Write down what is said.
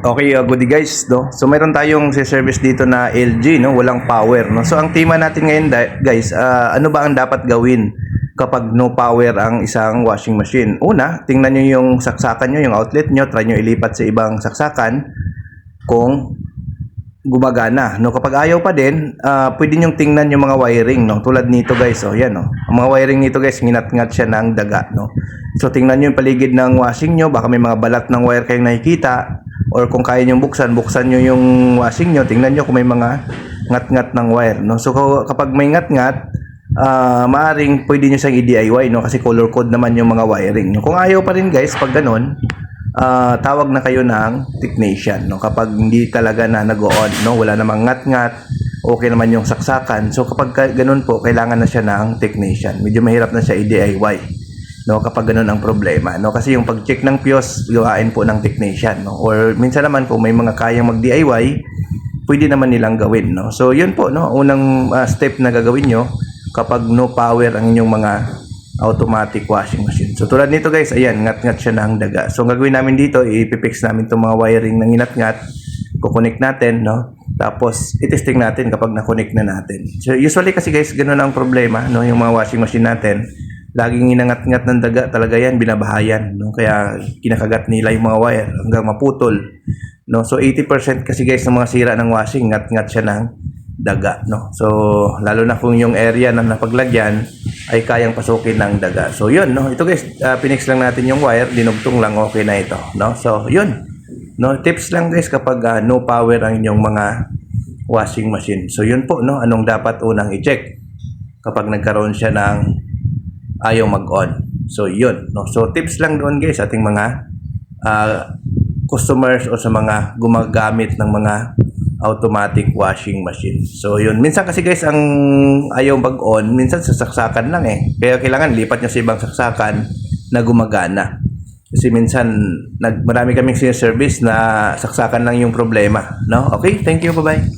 Okay, uh, goody guys, no? So meron tayong si service dito na LG, no? Walang power, no? So ang tema natin ngayon, guys, ah, ano ba ang dapat gawin kapag no power ang isang washing machine? Una, tingnan nyo yung saksakan nyo, yung outlet nyo, try nyo ilipat sa ibang saksakan kung gumagana. No, kapag ayaw pa din, ah, pwede nyo tingnan yung mga wiring, no? Tulad nito, guys. Oh, yan, no. Ang mga wiring nito, guys, nginat-ngat siya ng daga, no. So tingnan nyo yung paligid ng washing nyo, baka may mga balat ng wire kayong nakikita or kung kaya nyo buksan, buksan nyo yung washing nyo, tingnan nyo kung may mga ngat-ngat ng wire, no. So kapag may ngat-ngat, ah maaring pwede nyo siyang i-DIY, no, kasi color code naman yung mga wiring. No? Kung ayaw pa rin, guys, pag ganun, ah tawag na kayo ng technician no kapag hindi talaga na nag-on no wala namang ngat-ngat okay naman yung saksakan so kapag ka- ganun po kailangan na siya ng technician medyo mahirap na siya i-DIY no kapag ganun ang problema no kasi yung pag-check ng fuse gawain po ng technician no or minsan naman kung may mga kayang mag-DIY pwede naman nilang gawin no so yun po no unang ah, step na gagawin nyo kapag no power ang inyong mga automatic washing machine. So tulad nito guys, ayan, ngat-ngat siya ng daga. So ang gagawin namin dito, ipipix namin itong mga wiring ng inat-ngat, kukonek natin, no? Tapos itesting natin kapag na-connect na natin. So usually kasi guys, ganun ang problema, no? Yung mga washing machine natin, laging inangat-ngat ng daga talaga yan, binabahayan, no? Kaya kinakagat nila yung mga wire hanggang maputol, no? So 80% kasi guys ng mga sira ng washing, ngat-ngat siya ng daga no? So lalo na kung yung area na napaglagyan ay kayang pasukin ng daga. So yun no? Ito guys uh, pinix lang natin yung wire dinugtong lang okay na ito no? So yun no? Tips lang guys kapag ah, no power ang inyong mga washing machine. So yun po no? Anong dapat unang i-check kapag nagkaroon siya ng ayaw mag-on so yun no so tips lang doon guys sa ating mga ah, customers o sa mga gumagamit ng mga automatic washing machine. So yun, minsan kasi guys ang ayaw mag-on, minsan sa saksakan lang eh. Kaya kailangan lipat nyo sa ibang saksakan na gumagana. Kasi minsan nag, marami kaming service na saksakan lang yung problema, no? Okay, thank you, bye-bye.